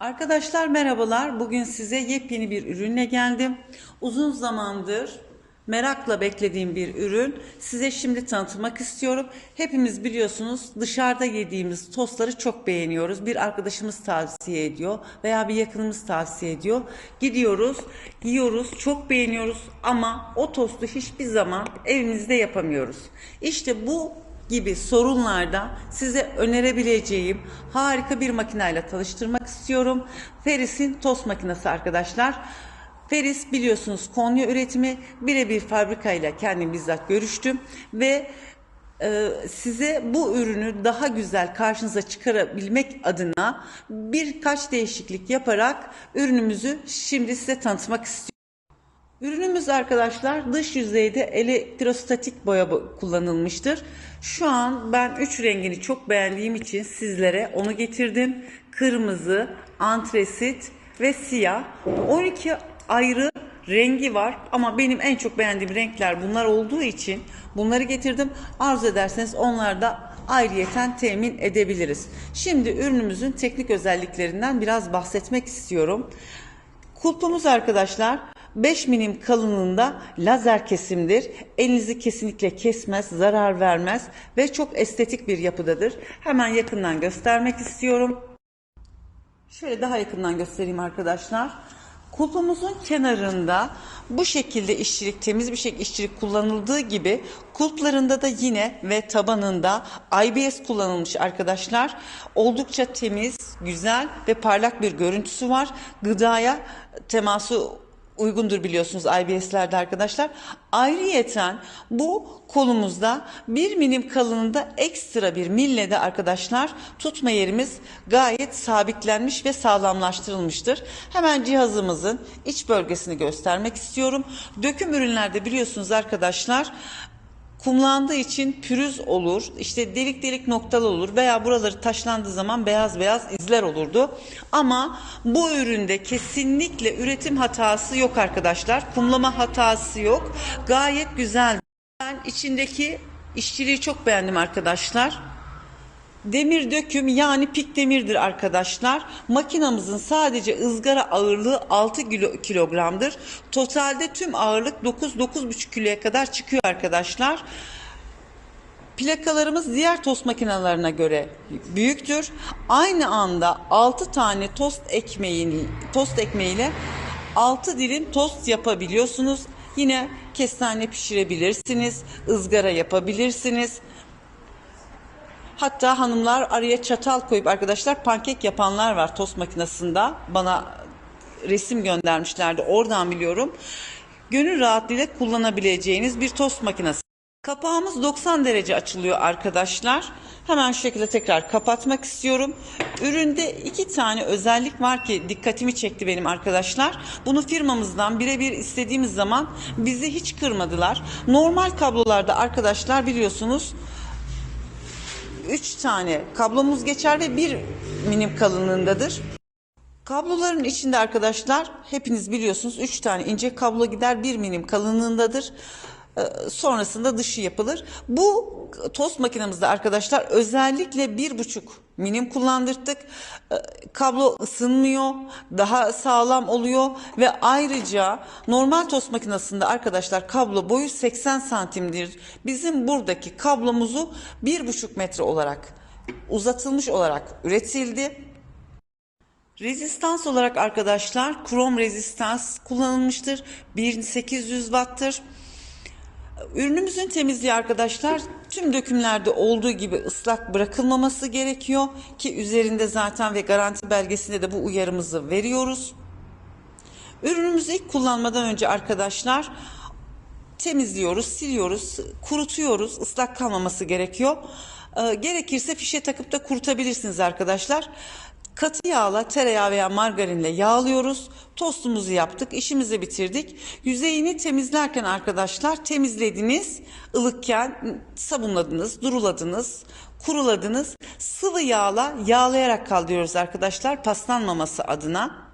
Arkadaşlar merhabalar. Bugün size yepyeni bir ürünle geldim. Uzun zamandır merakla beklediğim bir ürün. Size şimdi tanıtmak istiyorum. Hepimiz biliyorsunuz dışarıda yediğimiz tostları çok beğeniyoruz. Bir arkadaşımız tavsiye ediyor veya bir yakınımız tavsiye ediyor. Gidiyoruz, yiyoruz, çok beğeniyoruz ama o tostu hiçbir zaman evimizde yapamıyoruz. İşte bu gibi sorunlarda size önerebileceğim harika bir makineyle tanıştırmak istiyorum. Feris'in tost makinesi arkadaşlar. Feris biliyorsunuz Konya üretimi birebir fabrikayla kendim bizzat görüştüm ve e, size bu ürünü daha güzel karşınıza çıkarabilmek adına birkaç değişiklik yaparak ürünümüzü şimdi size tanıtmak istiyorum. Ürünümüz arkadaşlar dış yüzeyde elektrostatik boya kullanılmıştır. Şu an ben 3 rengini çok beğendiğim için sizlere onu getirdim. Kırmızı, antresit ve siyah. 12 ayrı rengi var ama benim en çok beğendiğim renkler bunlar olduğu için bunları getirdim. Arzu ederseniz onlar da ayrıyeten temin edebiliriz. Şimdi ürünümüzün teknik özelliklerinden biraz bahsetmek istiyorum. Kulpumuz arkadaşlar 5 milim kalınlığında lazer kesimdir. Elinizi kesinlikle kesmez, zarar vermez ve çok estetik bir yapıdadır. Hemen yakından göstermek istiyorum. Şöyle daha yakından göstereyim arkadaşlar. Kulpumuzun kenarında bu şekilde işçilik, temiz bir şekilde işçilik kullanıldığı gibi kulplarında da yine ve tabanında IBS kullanılmış arkadaşlar. Oldukça temiz, güzel ve parlak bir görüntüsü var. Gıdaya teması uygundur biliyorsunuz IBS'lerde arkadaşlar. Ayrıyeten bu kolumuzda bir milim kalınlığında ekstra bir mille de arkadaşlar tutma yerimiz gayet sabitlenmiş ve sağlamlaştırılmıştır. Hemen cihazımızın iç bölgesini göstermek istiyorum. Döküm ürünlerde biliyorsunuz arkadaşlar kumlandığı için pürüz olur, işte delik delik noktalı olur veya buraları taşlandığı zaman beyaz beyaz izler olurdu. Ama bu üründe kesinlikle üretim hatası yok arkadaşlar. Kumlama hatası yok. Gayet güzel. Ben içindeki işçiliği çok beğendim arkadaşlar. Demir döküm yani pik demirdir arkadaşlar. Makinamızın sadece ızgara ağırlığı 6 kilo- kilogramdır. Totalde tüm ağırlık 9-9,5 kiloya kadar çıkıyor arkadaşlar. Plakalarımız diğer tost makinelerine göre büyüktür. Aynı anda 6 tane tost ekmeğin tost ekmeğiyle 6 dilim tost yapabiliyorsunuz. Yine kestane pişirebilirsiniz, ızgara yapabilirsiniz. Hatta hanımlar araya çatal koyup arkadaşlar pankek yapanlar var tost makinesinde. Bana resim göndermişlerdi. Oradan biliyorum. Gönül rahatlığıyla kullanabileceğiniz bir tost makinesi. Kapağımız 90 derece açılıyor arkadaşlar. Hemen şu şekilde tekrar kapatmak istiyorum. Üründe iki tane özellik var ki dikkatimi çekti benim arkadaşlar. Bunu firmamızdan birebir istediğimiz zaman bizi hiç kırmadılar. Normal kablolarda arkadaşlar biliyorsunuz 3 tane kablomuz geçer ve 1 milim kalınlığındadır. Kabloların içinde arkadaşlar hepiniz biliyorsunuz 3 tane ince kablo gider 1 milim kalınlığındadır. Ee, Sonrasında dışı yapılır. Bu tost makinemizde arkadaşlar özellikle 1,5 milim kullandırdık. Ee, Kablo ısınmıyor, daha sağlam oluyor ve ayrıca normal tost makinesinde arkadaşlar kablo boyu 80 santimdir. Bizim buradaki kablomuzu 1,5 metre olarak uzatılmış olarak üretildi. Rezistans olarak arkadaşlar krom rezistans kullanılmıştır. 1800 watt'tır. Ürünümüzün temizliği arkadaşlar tüm dökümlerde olduğu gibi ıslak bırakılmaması gerekiyor ki üzerinde zaten ve garanti belgesinde de bu uyarımızı veriyoruz. Ürünümüzü ilk kullanmadan önce arkadaşlar temizliyoruz, siliyoruz, kurutuyoruz. Islak kalmaması gerekiyor. Ee, gerekirse fişe takıp da kurutabilirsiniz arkadaşlar. Katı yağla, tereyağı veya margarinle yağlıyoruz. Tostumuzu yaptık, işimizi bitirdik. Yüzeyini temizlerken arkadaşlar temizlediniz, ılıkken sabunladınız, duruladınız, kuruladınız. Sıvı yağla yağlayarak kaldırıyoruz arkadaşlar paslanmaması adına.